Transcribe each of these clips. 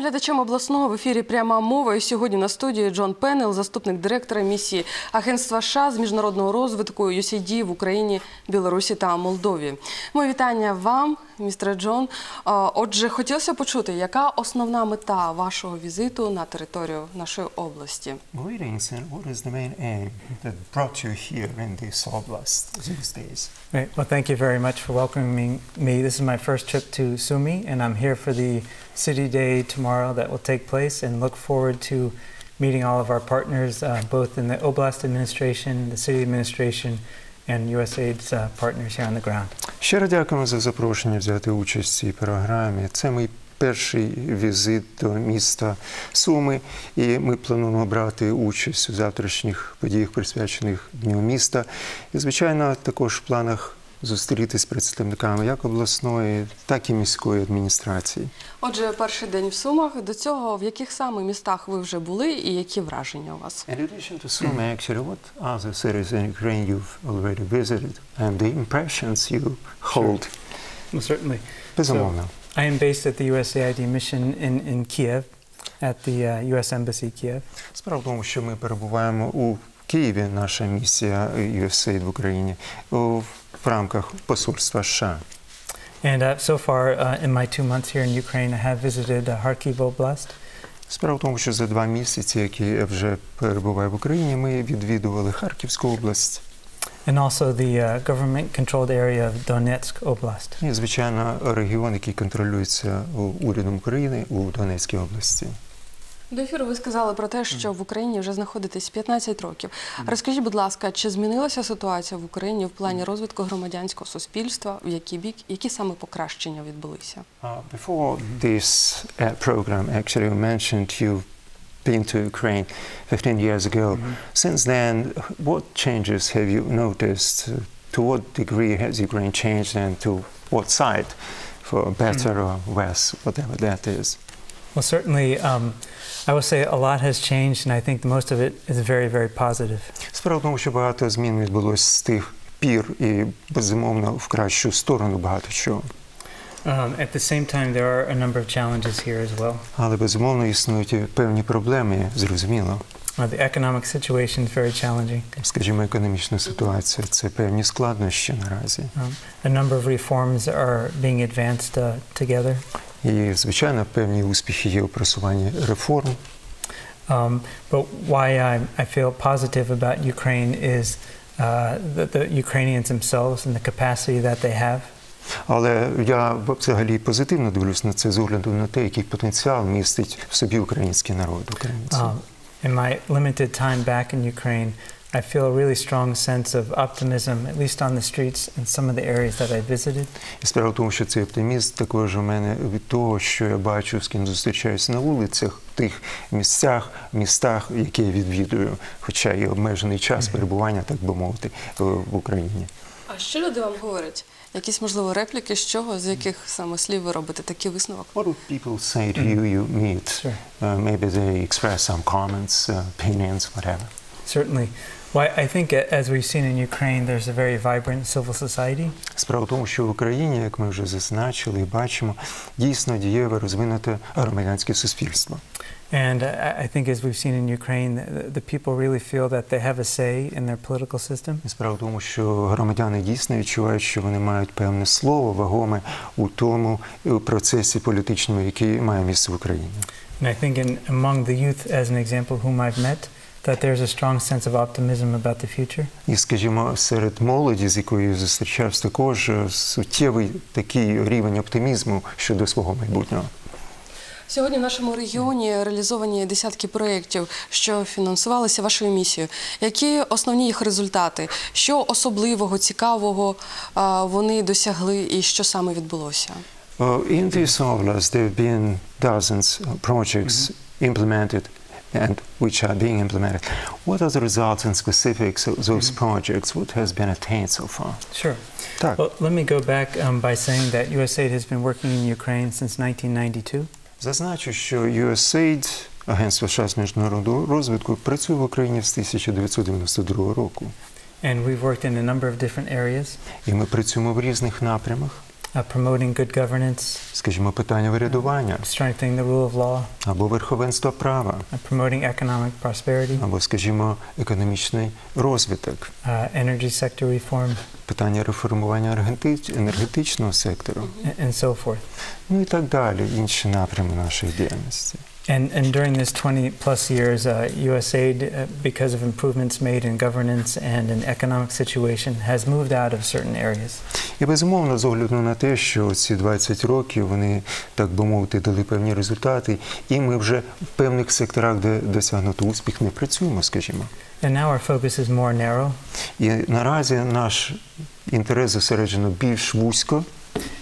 Вітання глядачам обласного в ефірі пряма мова. І сьогодні на студії Джон Пеннел, заступник директора місії Агентства США з міжнародного розвитку USAID в Україні, Білорусі та Молдові. Мої вітання вам, містере Джон. Отже, хотілося почути, яка основна мета вашого візиту на територію нашої області? Greetings, and what is the main aim that brought you here in this oblast these days? Well, thank you very much for welcoming me. This is my first trip to Sumi, and I'm here for the City Day tomorrow that will take place, and look forward to meeting all of our partners, uh, both in the Oblast administration, the city administration, and USAID's uh, partners here on the ground. Щиро дякуємо за запрошення взяти участь в цій програмі. Це мій перший візит до міста Суми, і ми плануємо брати участь у завтрашніх подіях, присвячених Дню міста. І, звичайно, також в планах зустрітися з представниками як обласної, так і міської адміністрації. Отже, перший день в Сумах. До цього в яких саме містах ви вже були і які враження у вас? In addition to Sumy, actually, what other cities in Ukraine you've already visited and the impressions you hold? Well, certainly. Безумовно. I am based at the USAID mission in, in Kiev, at the uh, U.S. Embassy Kiev. Справа в тому, що ми перебуваємо у Києві, наша місія USAID в Україні, в рамках посольства США. And uh, so far, uh, in my two months here in Ukraine, I have visited uh, Kharkiv Oblast, Справа в тому, що за два місяці, які я вже перебуваю в Україні, ми відвідували Харківську область and also the uh, government-controlled area of Donetsk Oblast. і, звичайно, регіон, який контролюється урядом України у Донецькій області. До ефіру ви сказали про те, що в Україні вже знаходитесь 15 років. Розкажіть, будь ласка, чи змінилася ситуація в Україні в плані розвитку громадянського суспільства? В який бік, які саме покращення відбулися? Uh, before this uh, program, actually, you mentioned you've been to Ukraine 15 years ago. Since then, what changes have you noticed? Uh, To what degree has Ukraine changed, and to what side, for better or worse, whatever that is? Well, certainly, um, I will say a lot has changed, and I think the most of it is very, very positive. Справа в тому, що багато змін відбулося з тих пір, і безумовно в кращу сторону багато чого. Um, at the same time, there are a number of challenges here as well. Але безумовно існують і певні проблеми, зрозуміло. Uh, the economic situation is very challenging. Скажімо, економічна ситуація це певні складнощі наразі. Um, a number of reforms are being advanced uh, together. І, звичайно, певні успіхи є у просуванні реформ. Um, but why I, I feel positive about Ukraine is uh, the, the Ukrainians themselves and the capacity that they have. Але я взагалі позитивно дивлюсь на це з огляду на те, який потенціал містить в собі український народ, українці. Um, in my limited time back in Ukraine, I feel a really strong sense of optimism, at least on the streets in some of the areas that I visited. І справа в тому, що цей оптимізм також у мене від того, що я бачу, з ким зустрічаюсь на вулицях, в тих місцях, містах, які я відвідую, хоча є обмежений час перебування, так би мовити, в Україні. А що люди вам говорять? Якісь можливо репліки, з чого, з яких саме слів ви робите такий висновок? What do people say to you you meet? Sure. Uh, maybe they express some comments, uh, opinions, whatever. Certainly. Well, I think uh, as we've seen in Ukraine, there's a very vibrant civil society. Справа в тому, що в Україні, як ми вже зазначили і бачимо, дійсно дієве розвинуте громадянське суспільство. And uh, I think as we've seen in Ukraine, the, the people really feel that they have a say in their political system. І Справа в тому, що громадяни дійсно відчувають, що вони мають певне слово вагоме у тому е, процесі політичному, який має місце в Україні. And I think in, among the youth, as an example, whom I've met, that there's a strong sense of optimism about the future. І, скажімо, серед молоді, з якою я зустрічався, також е, суттєвий такий рівень оптимізму щодо свого майбутнього. Сьогодні в нашому регіоні реалізовані десятки проєктів, що фінансувалися вашою місією. Які основні їх результати? Що особливого, цікавого вони досягли і що саме відбулося? Uh, in this oblast, there have been dozens of projects implemented and which are being implemented. What are the results and specifics of those projects? What has been attained so far? Sure. Так, Well, let me go back um, by saying that USAID has been working in Ukraine since 1992. зазначу, що USAID, Агентство США з міжнародного розвитку, працює в Україні з 1992 року. And we've worked in a number of different areas. І ми працюємо в різних напрямах. Uh, promoting good governance, скажімо, питання врядування. strengthening the rule of law, або верховенство права, uh, promoting economic prosperity, або, скажімо, економічний розвиток, uh, energy sector reform, питання реформування енергетичного сектору, and so forth. ну і так далі, інші напрями нашої діяльності. And, and during this 20 plus years, uh, USAID, uh, because of improvements made in governance and in economic situation, has moved out of certain areas. І безумовно, з огляду на те, що ці 20 років вони, так би мовити, дали певні результати, і ми вже в певних секторах, де досягнуто успіх, не працюємо, скажімо. And now our focus is more narrow І наразі наш інтерес зосереджено більш вузько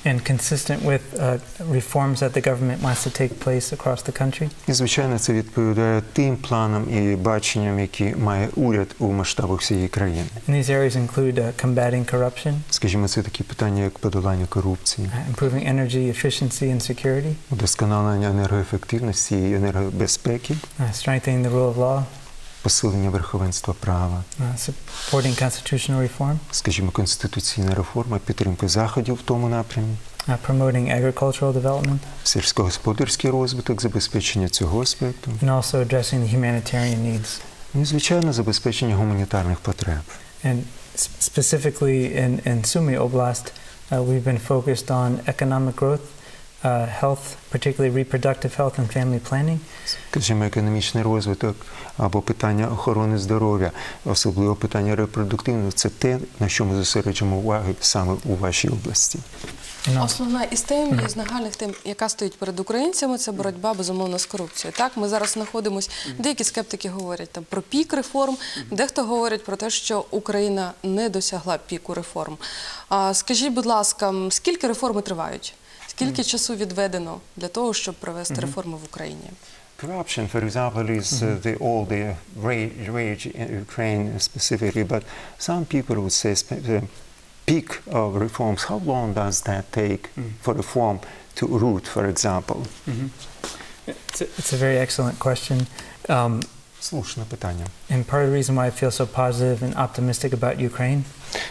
and consistent with uh, reforms that the government wants to take place across the country. І, звичайно, це відповідає тим планам і баченням, які має уряд у масштабах всієї країни. And these areas include uh, combating corruption, Скажімо, це такі питання, як подолання корупції, uh, improving energy efficiency and security, удосконалення енергоефективності і енергобезпеки, uh, strengthening the rule of law, Посилення верховенства права, uh, supporting constitutional reform, скажімо, конституційна реформа, підтримка заходів в тому напрямі, uh, promoting agricultural development, сільськогосподарський розвиток, забезпечення цього аспекту, and also addressing the humanitarian needs. ну і звичайно забезпечення гуманітарних потреб. And specifically in, in Sumy Oblast, uh, we've been focused on economic growth, uh, health, particularly reproductive health and family planning, Скажімо, економічний розвиток або питання охорони здоров'я, особливо питання репродуктивного, це те, на що ми зосереджуємо увагу саме у вашій області. and also Основна із тем, із нагальних тем, яка стоїть перед українцями, це боротьба безумовно з корупцією. Так, ми зараз знаходимося. Деякі скептики говорять там про пік реформ, дехто говорить про те, що Україна не досягла піку реформ. А скажіть, будь ласка, скільки реформи тривають? Скільки часу відведено для того, щоб провести реформи в Україні? Corruption, for example, is uh, the all the rage, rage in Ukraine specifically, but some people would say spe- the peak of reforms. How long does that take for reform to root, for example? it's a, it's a very excellent question. Um, Слушне питання. and part of the reason why I feel so positive and optimistic about Ukraine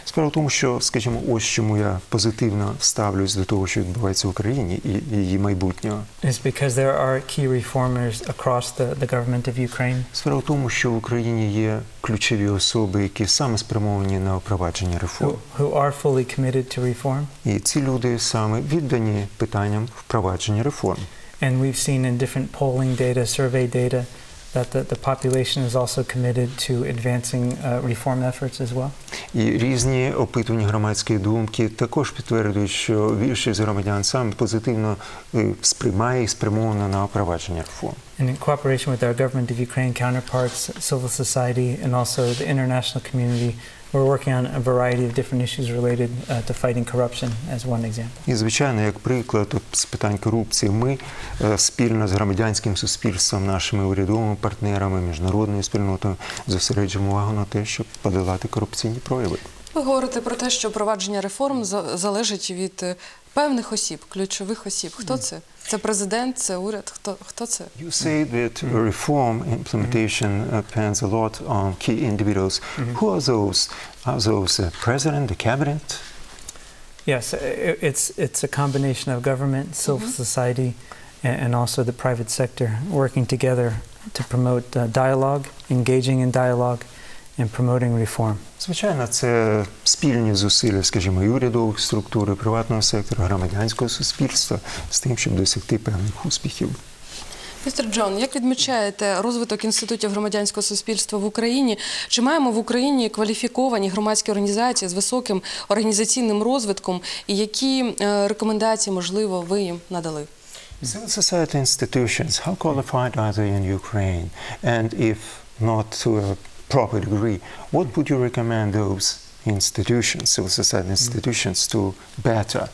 Справа в тому, що, скажімо, ось чому я позитивно ставлюсь до того, що відбувається в Україні і її майбутнього. is because there are key reformers across the, the government of Ukraine Справа в тому, що в Україні є ключові особи, які саме спрямовані на впровадження реформ. who, who are fully committed to reform. І ці люди саме віддані питанням впровадження реформ. And we've seen in different polling data, survey data, that the, the population is also committed to advancing uh, reform efforts as well. І різні опитування громадської думки також підтверджують, що більшість громадян саме позитивно е, сприймає і спрямовано на впровадження реформ. And in cooperation with our government of Ukraine counterparts, civil society, and also the international community, we're working on a variety of different issues related uh, to fighting corruption, as one example. І, звичайно, як приклад от, з питань корупції, ми е, спільно з громадянським суспільством, нашими урядовими партнерами, міжнародною спільнотою зосереджуємо увагу на те, щоб подолати корупційні прояви. Ви говорите про те, що провадження реформ за- залежить від е, певних осіб, ключових осіб. Хто це? Це президент, це уряд. Хто хто це? You say that reform implementation uh, depends a lot on key individuals. Who are those? Are those the president, the cabinet? Yes, i- it's, it's a combination of government, civil society, a- and also the private sector working together to promote uh, dialogue, engaging in dialogue, And promoting reform. Звичайно, це спільні зусилля, скажімо, і урядових структур, і приватного сектору, громадянського суспільства з тим, щоб досягти певних успіхів. Містер Джон, як відмічаєте розвиток інститутів громадянського суспільства в Україні? Чи маємо в Україні кваліфіковані громадські організації з високим організаційним розвитком? І які е, рекомендації, можливо, ви їм надали? Civil society institutions, how qualified are they in Ukraine? And if not to a proper degree, what would you recommend those institutions, civil society institutions, to better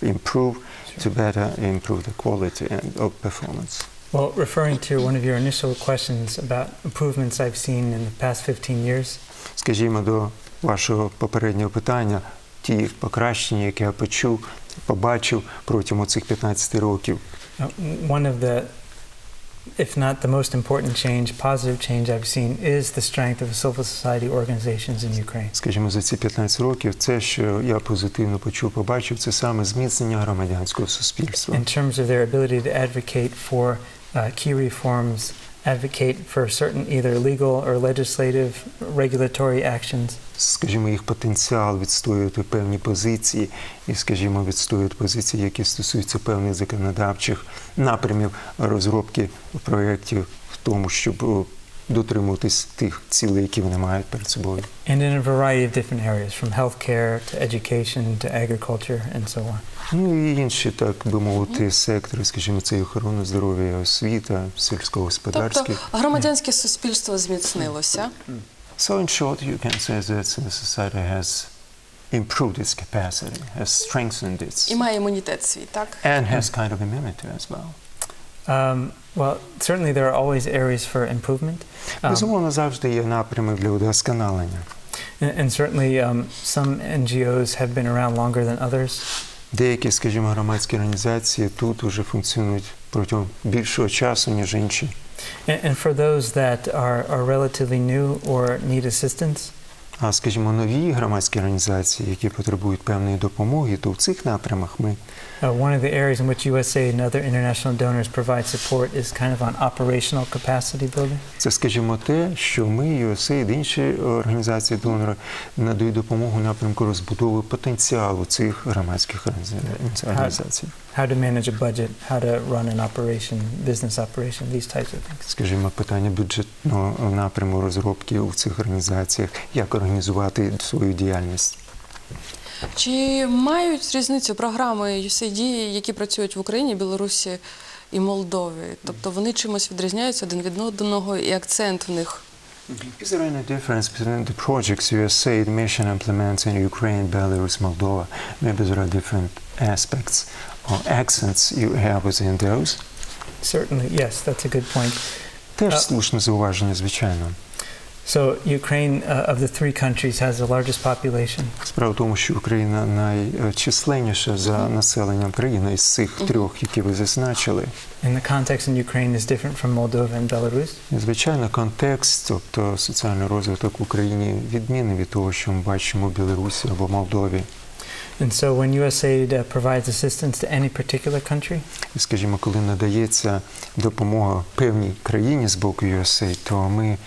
improve, to better improve the quality and of performance? Well, referring to one of your initial questions about improvements I've seen in the past 15 years, Скажімо, до вашого попереднього питання, ті покращення, які я почув, побачив протягом цих 15 років. uh, one of the if not the most important change, positive change I've seen is the strength of civil society organizations in Ukraine. Скажімо, за ці 15 років, це, що я позитивно почув, побачив, це саме зміцнення громадянського суспільства. in terms of their ability to advocate for uh, key reforms, advocate for certain either legal or legislative regulatory actions, скажімо, їх потенціал відстоювати певні позиції, і, скажімо, відстоювати позиції, які стосуються певних законодавчих напрямів розробки проєктів в тому, щоб дотримуватись тих цілей, які вони мають перед собою. and in a variety of different areas, from healthcare to education to agriculture and so on. Ну і інші, так би мовити, сектори, скажімо, це і охорона здоров'я, освіта, Тобто сільськогосподарські. громадянське суспільство зміцнилося. So in short, you can say that civil society has improved its capacity, has strengthened its, І має імунітет свій, так? and has kind of immunity as well. Um, well, certainly there are always areas for improvement. Um, Безумовно, завжди є напрями для удосконалення. and, and certainly um, some NGOs have been around longer than others. Деякі, скажімо, громадські організації тут уже функціонують протягом більшого часу, ніж інші. And, and for those that are, are relatively new or need assistance, А скажімо, нові громадські організації, які потребують певної допомоги, то в цих напрямах ми Uh, one of the areas in which USAID and other international donors provide support is kind of on operational capacity building. це, скажімо, те, що ми, USAID, інші організації донори надають допомогу напрямку розбудови потенціалу цих громадських організа- організацій. How to manage a budget, how to run an operation, business operation, these types of things. Скажімо, питання бюджетного напряму розробки у цих організаціях, як організувати свою діяльність. Чи мають різницю програми USAID, які працюють в Україні, Білорусі і Молдові? Тобто вони чимось відрізняються один від одного і акцент в них Is there any difference between the projects USAID mission implements in Ukraine, Belarus, Moldova? Maybe there are different aspects or accents you have within those. Certainly, yes, that's a good point. Теж А- слушне зауваження, звичайно. So Ukraine, uh, of the three countries, has the largest population. Справа в тому, що Україна найчисленніша за населенням країни із цих трьох, які ви зазначили. And the context in Ukraine is different from Moldova and Belarus. І, Звичайно, контекст, тобто соціальний розвиток в Україні відмінний від того, що ми бачимо в Білорусі або Молдові. And so when USAID uh, provides assistance to any particular country, скажімо, коли надається допомога певній країні з боку USAID, то ми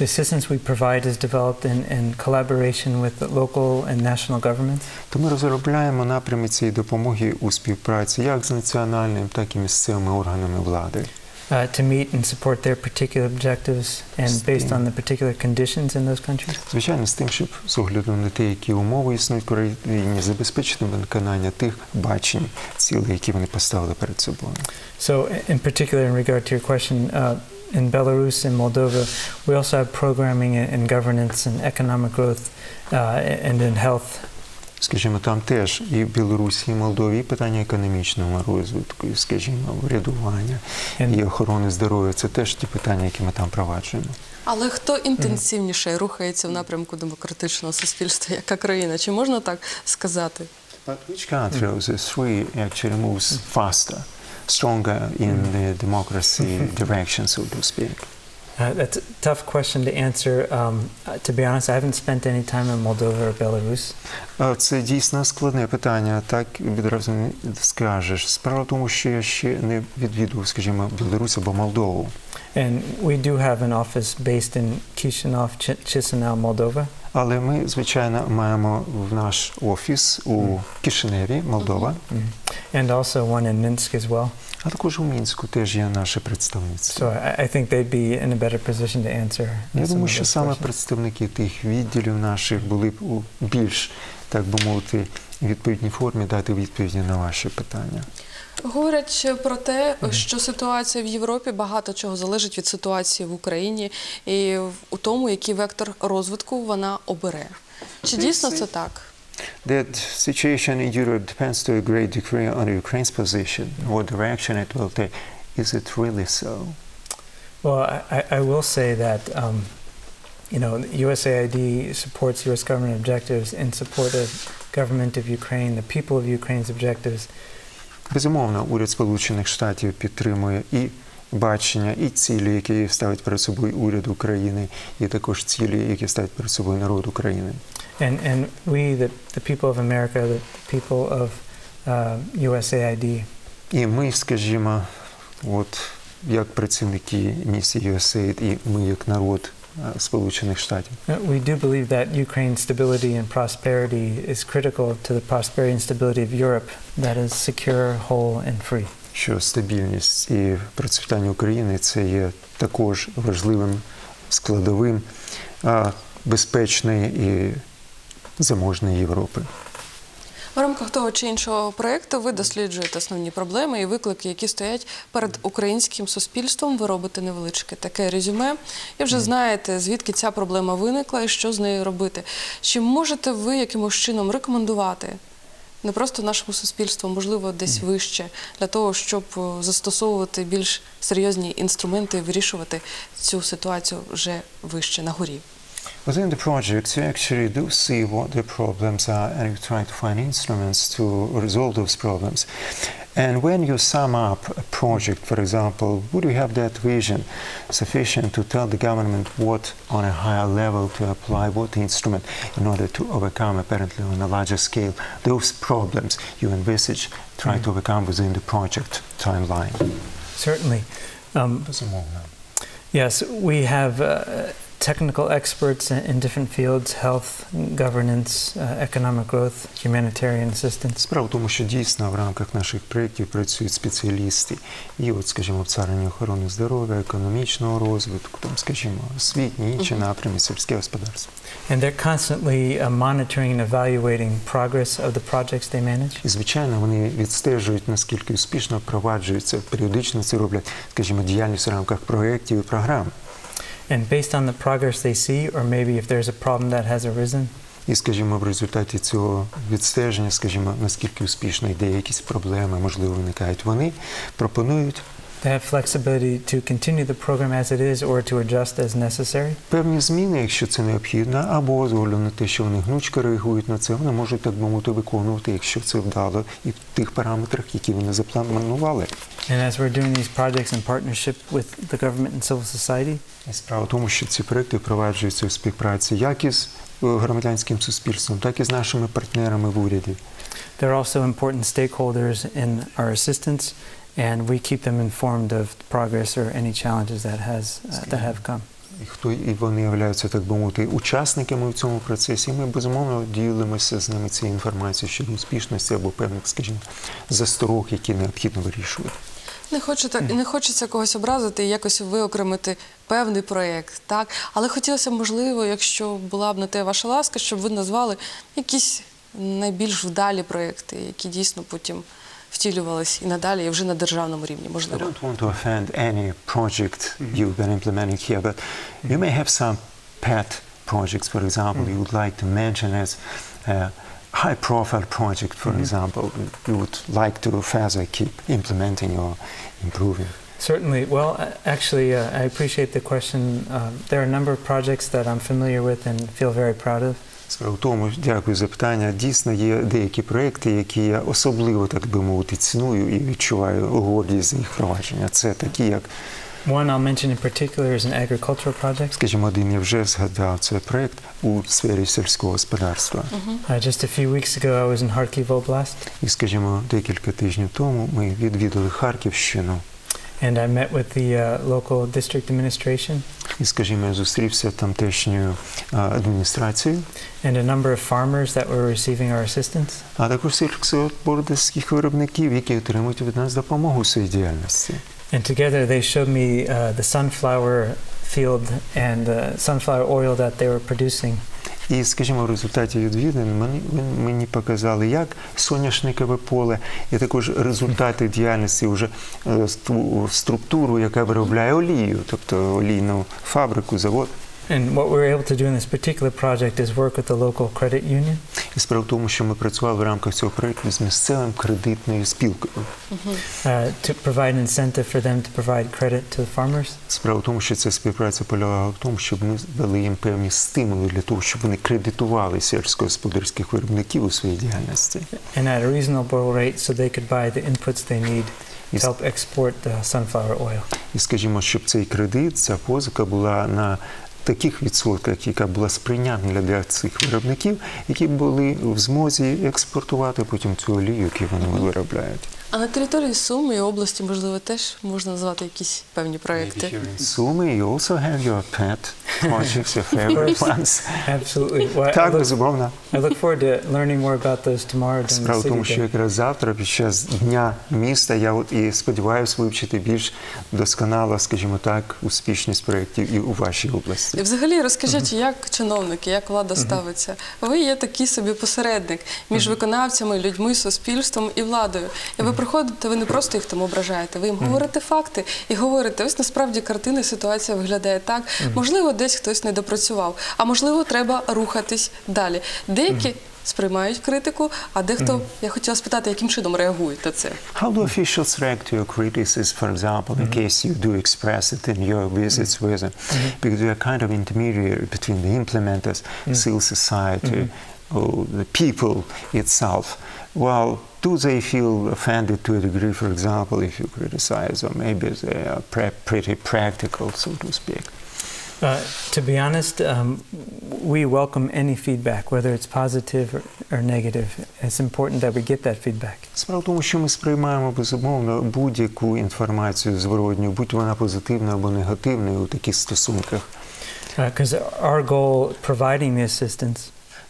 the assistance we provide is developed in, in collaboration with the local and national governments. то ми розробляємо напрями цієї допомоги у співпраці як з національним, так і місцевими органами влади. uh, to meet and support their particular objectives and based on the particular conditions in those countries. Звичайно, з тим, щоб з огляду на те, які умови існують в країні, забезпечити виконання тих бачень, цілей, які вони поставили перед собою. So, i- in particular, in regard to your question, uh, in Belarus and Moldova, we also have programming in, in governance and economic growth uh, and in health. Скажімо, там теж і в Білорусі, і в Молдові і питання економічного розвитку, і, скажімо, врядування і охорони здоров'я це теж ті питання, які ми там проваджуємо. Але хто інтенсивніше рухається в напрямку демократичного суспільства? Яка країна? Чи можна так сказати? But which country of the three actually moves faster, stronger in the democracy direction, so to speak? uh, that's a tough question to answer. Um, uh, to be honest, I haven't spent any time in Moldova or Belarus. А, Це дійсно складне питання, так відразу не скажеш. Справа в тому, що я ще не відвідував, скажімо, Білорусь або Молдову. And we do have an office based in Chisinau, Ch- Chisinau, Moldova. Але ми, звичайно, маємо в наш офіс у Кишиневі, Молдова. And also one in Minsk as well. а також у Мінську теж є наше представництво. So I think they'd be in a better position to answer. Я думаю, що саме представники тих відділів наших були б у більш, так би мовити, відповідній формі дати відповіді на ваші питання. Говорять про те, що ситуація в Європі багато чого залежить від ситуації в Україні і у тому, який вектор розвитку вона обере. Чи дійсно це так? That situation in Europe depends to a great degree on Ukraine's position, what direction it will take. Is it really so? Well, I, I- I will say that, um, you know, USAID supports U.S. government objectives in support of government of Ukraine, the people of Ukraine's objectives. Безумовно, уряд Сполучених Штатів підтримує і бачення і цілі, які ставить перед собою уряд України, і також цілі, які ставить перед собою народ України. And, and we, the, the people of America, the people of uh, USAID, І ми, скажімо, от як працівники місії USAID, і ми як народ Сполучених Штатів. uh, we do believe that Ukraine's stability and prosperity is critical to the prosperity and stability of Europe that is secure, whole, and free. що стабільність і процвітання України це є також важливим складовим безпечної і заможної Європи. В рамках того чи іншого проєкту ви досліджуєте основні проблеми і виклики, які стоять перед українським суспільством. Ви робите невеличке таке резюме, і вже знаєте, звідки ця проблема виникла і що з нею робити. Чи можете ви якимось чином рекомендувати не просто нашому суспільству, можливо, десь вище, для того, щоб е, застосовувати більш серйозні інструменти і вирішувати цю ситуацію вже вище на горі? Within the project, you actually do see what the problems are and you try to find instruments to resolve those problems. And when you sum up a project, for example, would you have that vision sufficient to tell the government what on a higher level to apply what instrument in order to overcome, apparently on a larger scale, those problems you envisage trying mm to overcome within the project timeline? Certainly. Um, yes, we have uh, technical experts in, different fields health, governance, uh, economic growth, humanitarian assistance. Справа в тому, що дійсно в рамках наших проєктів працюють спеціалісти, і от, скажімо, в царині охорони здоров'я, економічного розвитку, там, скажімо, освітні, інші напрямі, сільське господарство. And they're constantly uh, monitoring and evaluating progress of the projects they manage. І, звичайно, вони відстежують, наскільки успішно впроваджуються, періодично це роблять, скажімо, діяльність в рамках проєктів і програм. And based on the progress they see, or maybe if there's a problem that has arisen, І, скажімо, в результаті цього відстеження, скажімо, наскільки успішно йде якісь проблеми, можливо, виникають, вони пропонують they have flexibility to continue the program as it is or to adjust as necessary. Певні зміни, якщо це необхідно, або з огляду на те, що вони гнучко реагують на це, вони можуть так би мовити виконувати, якщо це вдало, і в тих параметрах, які вони запланували. And as we're doing these projects in partnership with the government and civil society, І справа в тому, що ці проекти впроваджуються у співпраці як із е, громадянським суспільством, так і з нашими партнерами в уряді. they're also important stakeholders in our assistance, and we keep them informed of progress or any challenges that has uh, that have come. І хто і вони являються, так би мовити, учасниками в цьому процесі. І ми безумовно ділимося з ними цією інформацією щодо успішності або певних, скажімо, засторог, які необхідно вирішувати. Не хочете, не хочеться когось образити і якось виокремити певний проєкт, так? Але хотілося б, можливо, якщо була б на те ваша ласка, щоб ви назвали якісь найбільш вдалі проєкти, які дійсно потім втілювались і надалі, і вже на державному рівні, I можливо. don't want to offend any project you've been implementing here, but you may have some pet projects, for example, you would like to mention as a high-profile project, for example, you would like to further keep implementing or improving. Certainly. Well, uh, actually, uh, I appreciate the question. Um, there are a number of projects that I'm familiar with and feel very proud of. Справа в тому, дякую за питання. Дійсно, є деякі проекти, які я особливо, так би мовити, ціную і відчуваю гордість за їх впровадження. Це такі, як, One I'll mention in particular is an agricultural project. скажімо, один я вже згадав, це проект у сфері сільського господарства. Uh, just a few weeks ago, I was in Kharkiv Oblast, І, скажімо, декілька тижнів тому ми відвідали Харківщину. and I met with the uh, local district administration І, скажімо, я зустрівся тамтешньою а, адміністрацією, and a number of farmers that were receiving our assistance. а також сільськогосподарських виробників, які отримують від нас допомогу у своїй діяльності. And together they showed me uh, the sunflower field and the sunflower oil that they were producing. І, скажімо, в результаті відвідин мені, мен- мені показали, як соняшникове поле, і також результати діяльності вже е, структуру, яка виробляє олію, тобто олійну фабрику, завод. And what we were able to do in this particular project is work with the local credit union І справа в тому, що ми працювали в рамках цього проєкту з місцевим кредитною спілкою. uh, to provide an incentive for them to provide credit to the farmers. Справа в тому, що ця співпраця полягала в тому, щоб ми дали їм певні стимули для того, щоб вони кредитували сільськогосподарських виробників у своїй діяльності. and at a reasonable rate so they could buy the inputs they need to Yes. help export the sunflower oil. І скажімо, щоб цей кредит, ця позика була на таких відсотках, яка була сприйнятна для цих виробників, які були в змозі експортувати потім цю олію, яку вони виробляють. А на території Суми і області, можливо, теж можна назвати якісь певні проекти. Суми, you also have your pet projects, your favorite ones. Absolutely. Well, Так, безумовно. I look forward to learning more about those tomorrow Справа в тому, що якраз завтра, під час дня міста, я от і сподіваюся вивчити більш досконало, скажімо так, успішність проєктів і у вашій області. І взагалі розкажіть, як чиновники, як влада ставиться. Ви є такий собі посередник між виконавцями, людьми, суспільством і владою. І ви приходите, ви не просто їх там ображаєте, ви їм говорите факти і говорите, ось насправді картина, ситуація виглядає так. Можливо, десь хтось не допрацював, а можливо, треба рухатись далі. Деякі сприймають критику, а дехто, я хотіла спитати, яким чином реагують на це. How do officials react to your criticism, for example, in case you do express it in your visits with them? Because you are kind of intermediary between the implementers, civil society, or the people itself. Well, do they feel offended to a degree, for example, if you criticize, or maybe they are pre- pretty practical, so to speak? Uh, to be honest, um, we welcome any feedback, whether it's positive or, or negative. It's important that we get that feedback. Справа в тому, що ми сприймаємо безумовно будь-яку інформацію зворотню, будь вона позитивна або негативною у таких стосунках. Because our goal providing the assistance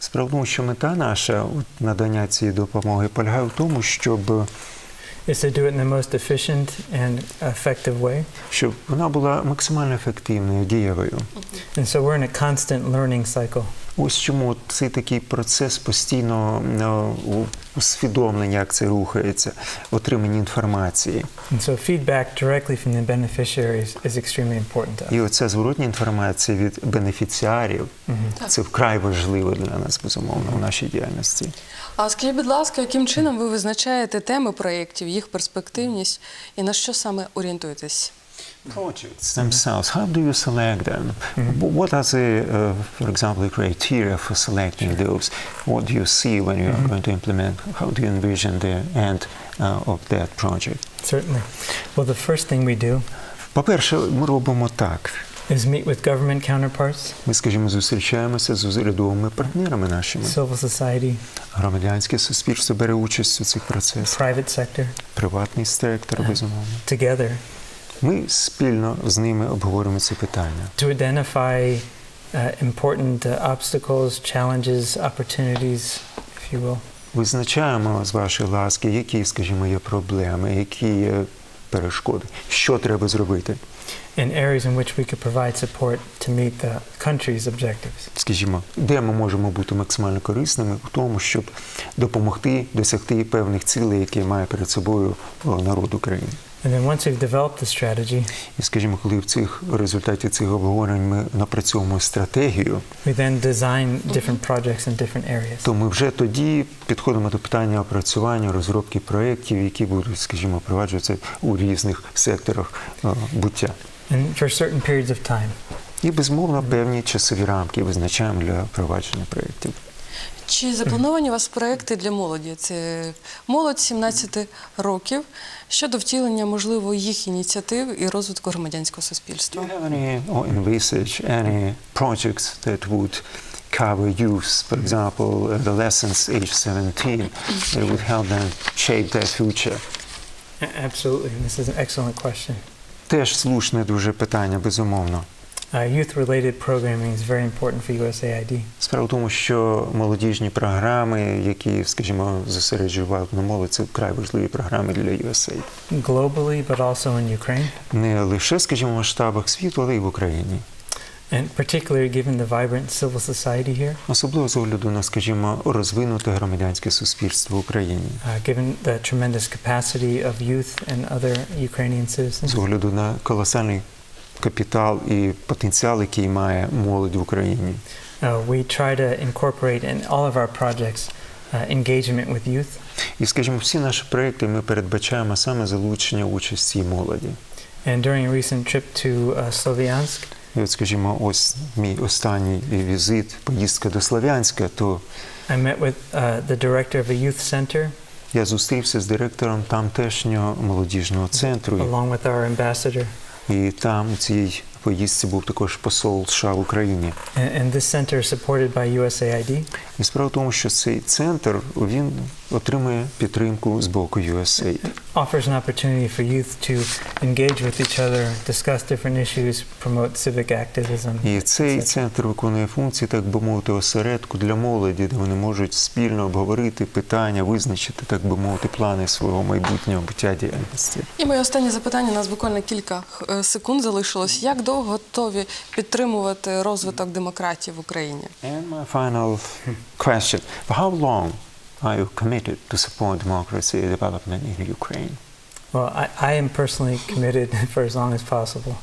Справа в тому, що мета наша надання цієї допомоги полягає в тому, щоб, is to do it in the most efficient and effective way. щоб вона була максимально ефективною, дієвою. And so we're in a constant learning cycle. Ось чому цей такий процес постійно ну, усвідомлення, як це рухається, отримання інформації. So feedback directly from the beneficiaries is extremely important to us. І оця зворотня інформація від бенефіціарів це вкрай важливо для нас, безумовно, в нашій діяльності. А скажіть, будь ласка, яким чином ви визначаєте теми проєктів, їх перспективність і на що саме орієнтуєтесь? projects themselves, how do you select them? W- What are the, uh, for example, the criteria for selecting those? What do you see when you are going to implement? How do you envision the end uh, of that project? Certainly. Well, the first thing we do По-перше, ми робимо так. is meet with government counterparts, Ми, скажімо, зустрічаємося з урядовими партнерами нашими. civil society, Громадянське суспільство бере участь у цих процесах, private sector, приватний сектор, безумовно. together Ми спільно з ними обговорюємо ці питання. to identify uh, important uh, obstacles, challenges, opportunities, if you will. Визначаємо з вашої ласки, які, скажімо, є проблеми, які є перешкоди, що треба зробити. And areas in which we could provide support to meet the country's objectives. Скажімо, де ми можемо бути максимально корисними в тому, щоб допомогти досягти певних цілей, які має перед собою народ України. And then once we've developed the strategy, І скажімо, коли в цих в результаті цих обговорень ми напрацьовуємо стратегію, we then design different projects in different areas. то ми вже тоді підходимо до питання опрацювання, розробки проєктів, які будуть, скажімо, впроваджуватися у різних секторах е, буття. And for certain periods of time. І безумовно певні часові рамки визначаємо для впровадження проєктів. Чи заплановані у вас проекти для молоді? Це молодь 17 років щодо втілення, можливо, їх ініціатив і розвитку громадянського Do суспільства? you have any or envisage any projects that would cover youth, for example, adolescents age 17, that would help them shape their future? Absolutely. This is an excellent question. Теж слушне дуже питання, безумовно. Youth-related programming is very important for USAID. Справа в тому, що молодіжні програми, які, скажімо, зосереджують на молодь, це вкрай важливі програми для USAID. globally, but also in Ukraine, Не лише, скажімо, в масштабах світу, але й в Україні. and particularly given the vibrant civil society here, Особливо з огляду на, скажімо, розвинуте громадянське суспільство в Україні. uh, given the tremendous capacity of youth and other Ukrainian citizens. з огляду на колосальний капітал і потенціал, який має молодь в Україні. Uh, we try to incorporate in all of our projects uh, engagement with youth, І, скажімо, всі наші проекти ми передбачаємо саме залучення участі молоді. and during a recent trip to uh, Slovyansk, І от, скажімо, ось мій останній візит, поїздка до Слов'янська, то I met with uh, the director of a youth center Я зустрівся з директором тамтешнього молодіжного центру. along with our ambassador. І там у цій поїздці був також посол США в Україні. And, this center is supported by USAID. І справа в тому, що цей центр він отримує підтримку з боку USAID. offers an opportunity for youth to engage with each other, discuss different issues, promote civic activism. І цей центр виконує функції, так би мовити, осередку для молоді, де вони можуть спільно обговорити питання, визначити, так би мовити, плани свого майбутнього буття діяльності. І моє останнє запитання. У нас буквально кілька е, секунд залишилось. Як довго готові підтримувати розвиток демократії в Україні? And my final question: For how long are you committed to support democracy development in Ukraine? Well, I, I am personally committed for as long as possible.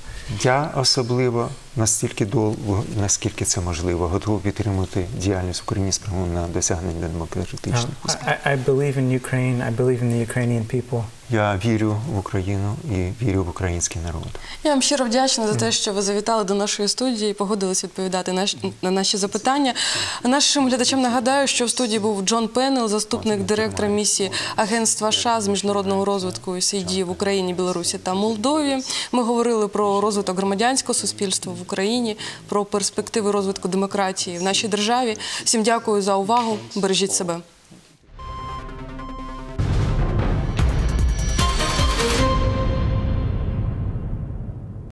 Я особливо настільки довго, наскільки це можливо, готовий підтримувати діяльність в Україні спрямовану на досягнення демократичних успіхів. I- I believe in Ukraine. I believe in the Ukrainian people. Я вірю в Україну і вірю в український народ. Я вам щиро вдячна за те, що ви завітали до нашої студії і погодились відповідати наш- на наші запитання. Нашим глядачам нагадаю, що в студії був Джон Пеннел, заступник директора місії Агентства США з міжнародного розвитку USAID в Україні, Білорусі та Молдові. Ми говорили про розвиток громадянського суспільства в Україні, про перспективи розвитку демократії в нашій державі. Всім дякую за увагу. Бережіть себе.